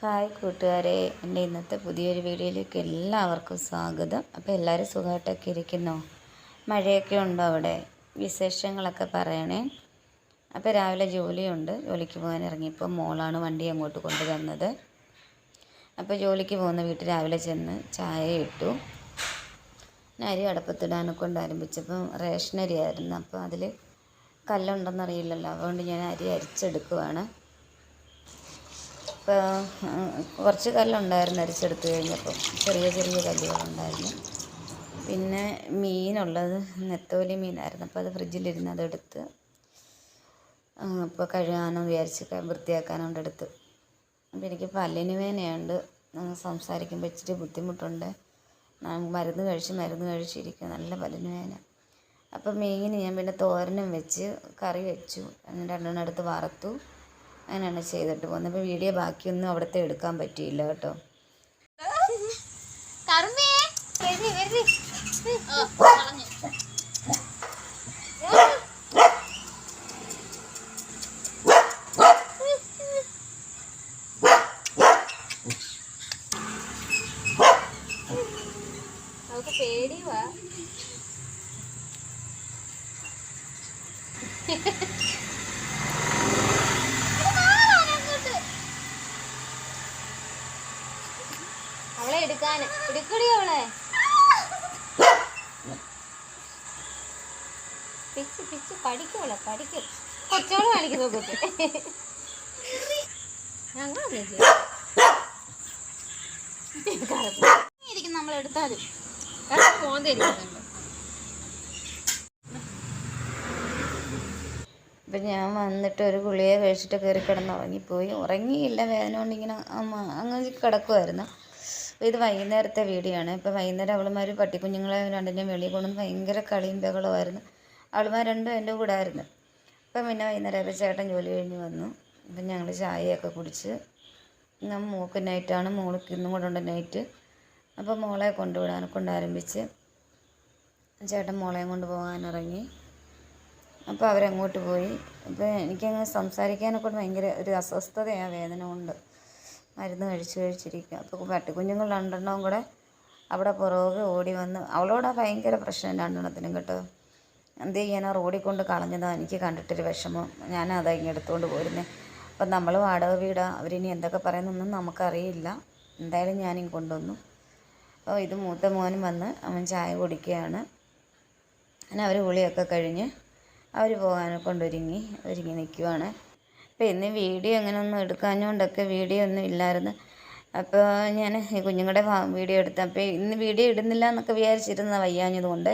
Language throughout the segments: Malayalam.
ഹായ് കൂട്ടുകാരെ എന്റെ ഇന്നത്തെ പുതിയൊരു വീഡിയോയിലേക്ക് എല്ലാവർക്കും സ്വാഗതം. അപ്പോൾ എല്ലാവരും സുഖമായിട്ടൊക്കെ ഇരിക്കുന്നോ? മഴയൊക്കെ ഉണ്ടോ അവിടെ? വിശേഷങ്ങളൊക്കെ പറയണേ. അപ്പോൾ രാവിലെ ജോലിയുണ്ട്. ജോലിക്ക് പോകാൻ ഇറങ്ങിയപ്പോൾ മോളാണ് വണ്ടി അങ്ങോട്ട് കൊണ്ടു തന്നത് അപ്പോൾ ജോലിക്ക് പോകുന്ന വീട്ടിൽ രാവിലെ ചെന്ന് ചായ ഇട്ടു. അരി അടപ്പത്തിടാനൊക്കെ കൊണ്ട് ആരംഭിച്ചപ്പം റേഷൻ അരി ആയിരുന്നു അപ്പോൾ അതിൽ കല്ലുണ്ടെന്നറിയില്ലല്ലോ. അതുകൊണ്ട് ഞാൻ അരി അരിച്ചെടുക്കുവാണ്. കുറച്ച് കല്ലുണ്ടായിരുന്നു അരിച്ചെടുത്ത് കഴിഞ്ഞപ്പോൾ ചെറിയ ചെറിയ കല്ലുകളുണ്ടായിരുന്നു. പിന്നെ മീനുള്ളത് നെത്തോലി മീനായിരുന്നു. അപ്പോൾ അത് ഫ്രിഡ്ജിലിരുന്ന് അതെടുത്ത് ഇപ്പോൾ കഴുകാനും വിചാരിച്ച് വൃത്തിയാക്കാനും കൊണ്ട് എടുത്ത്. അപ്പോൾ എനിക്ക് പല്ലിന് വേനയുണ്ട് സംസാരിക്കുമ്പോൾ ഇച്ചിരി ബുദ്ധിമുട്ടുണ്ട്. മരുന്ന് കഴിച്ച് മരുന്ന് കഴിച്ചിരിക്കും നല്ല പല്ലിന് വേന. അപ്പോൾ മീൻ ഞാൻ പിന്നെ തോരനും വെച്ച് കറി വെച്ചു. രണ്ടെണ്ണം എടുത്ത് വറുത്തു. അങ്ങനെയാണ് ചെയ്തിട്ട് പോകുന്നത്. അപ്പോൾ വീഡിയോ ബാക്കിയൊന്നും അവിടുത്തെ എടുക്കാൻ പറ്റിയില്ല കേട്ടോ. പേടിയുവാ. അവളെ എടുക്കാൻ. എടുക്കടി അവളെ. പിച്ച് പിച്ച് പഠിക്കൂല പഠിക്കും. കൊച്ചോൾ കാണിക്കുന്നു ഞങ്ങൾ ഇരിക്കും നമ്മൾ എടുത്താലും മോന്തിരിക്കുന്നുണ്ട് അപ്പം ഞാൻ വന്നിട്ട് ഒരു ഗുളിക കഴിച്ചിട്ട് കയറി കിടന്ന് ഉറങ്ങിപ്പോയി ഉറങ്ങിയില്ല വേദന കൊണ്ടിങ്ങനെ അങ്ങനെ കിടക്കുമായിരുന്നു അപ്പോൾ ഇത് വൈകുന്നേരത്തെ വീഡിയോ ആണ് ഇപ്പോൾ വൈകുന്നേരം അവളുമാർ പട്ടിക്കുഞ്ഞുങ്ങളെ രണ്ടിനെയും വെളിയിൽ കൊണ്ടുവന്ന് ഭയങ്കര കളിയും ബഹളമായിരുന്നു അവളുമാർ രണ്ടും എന്റെ കൂടെ ആയിരുന്നു. അപ്പം പിന്നെ വൈകുന്നേരം ചേട്ടൻ ജോലി കഴിഞ്ഞ് വന്നു. അപ്പം ഞങ്ങൾ ചായയൊക്കെ കുടിച്ച് ഞാൻ മോൾക്ക് നൈറ്റാണ്. മോൾക്ക് ഇന്നും കൂടെ ഉണ്ട് നൈറ്റ്. അപ്പോൾ മോളെ കൊണ്ടുവിടാൻ കൊണ്ടാരംഭിച്ച് ചേട്ടൻ മോളെയും കൊണ്ട് പോകാൻ ഇറങ്ങി. അപ്പോൾ അവരങ്ങോട്ട് പോയി. അപ്പോൾ എനിക്കങ്ങ് സംസാരിക്കാനൊക്കെ ഭയങ്കര ഒരു അസ്വസ്ഥതയാണ് വേദന കൊണ്ട്. മരുന്ന് കഴിച്ച് കഴിച്ചിരിക്കുക. അപ്പോൾ പട്ടിക്കുഞ്ഞുങ്ങൾ രണ്ടെണ്ണവും കൂടെ അവിടെ പുറകെ ഓടി വന്ന് അവളോട് ഭയങ്കര പ്രശ്നം രണ്ടെണ്ണത്തിനും കേട്ടോ. എന്ത് ചെയ്യാനാ? റോഡിൽ കൊണ്ട് കളഞ്ഞതാ. എനിക്ക് കണ്ടിട്ടൊരു വിഷമം. ഞാനതാ ഇങ്ങനെ എടുത്തുകൊണ്ട് പോരുന്നത് അപ്പം നമ്മൾ വാടക വീടാ. അവരിനി എന്തൊക്കെ പറയുന്നൊന്നും നമുക്കറിയില്ല. എന്തായാലും ഞാനിങ്ങ് കൊണ്ടുവന്നു. അപ്പോൾ ഇത് മൂത്ത മോനും വന്ന് അവൻ ചായ കുടിക്കുകയാണ്. അങ്ങനെ അവർ കുളിയൊക്കെ കഴിഞ്ഞ് അവർ പോകാനെ കൊണ്ടൊരുങ്ങി. ഒരുങ്ങി നിൽക്കുവാണ്. അപ്പോൾ ഇന്ന് വീഡിയോ അങ്ങനെ ഒന്നും എടുക്കാഞ്ഞുകൊണ്ടൊക്കെ വീഡിയോ ഒന്നും ഇല്ലായിരുന്നു. അപ്പോൾ ഞാൻ ഈ കുഞ്ഞുങ്ങളുടെ വീഡിയോ എടുത്തു അപ്പോൾ ഇന്ന് വീഡിയോ ഇടുന്നില്ല എന്നൊക്കെ വിചാരിച്ചിരുന്ന വയ്യാഞ്ഞതുകൊണ്ട്.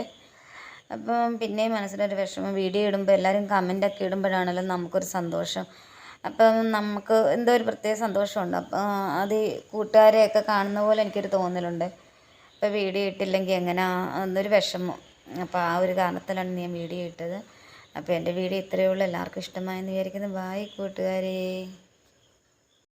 അപ്പം പിന്നെയും മനസ്സിലൊരു വിഷമം. വീഡിയോ ഇടുമ്പോൾ എല്ലാവരും കമന്റൊക്കെ ഇടുമ്പോഴാണല്ലോ നമുക്കൊരു സന്തോഷം. അപ്പം നമുക്ക് എന്തോ ഒരു പ്രത്യേക സന്തോഷമുണ്ട്. അപ്പം അത് കൂട്ടുകാരെയൊക്കെ കാണുന്ന പോലെ എനിക്കൊരു തോന്നലുണ്ട്. അപ്പോൾ വീഡിയോ ഇട്ടില്ലെങ്കിൽ എങ്ങനെയാ എന്നൊരു വിഷമം. അപ്പോൾ ആ ഒരു കാരണത്തിലാണ് ഞാൻ വീഡിയോ ഇട്ടത്. അപ്പോൾ എന്റെ വീഡിയോ ഇത്രയേ ഉള്ളൂ. എല്ലാവർക്കും ഇഷ്ടമായെന്ന് വിചാരിക്കുന്നു. ബായ് കൂട്ടുകാരേ.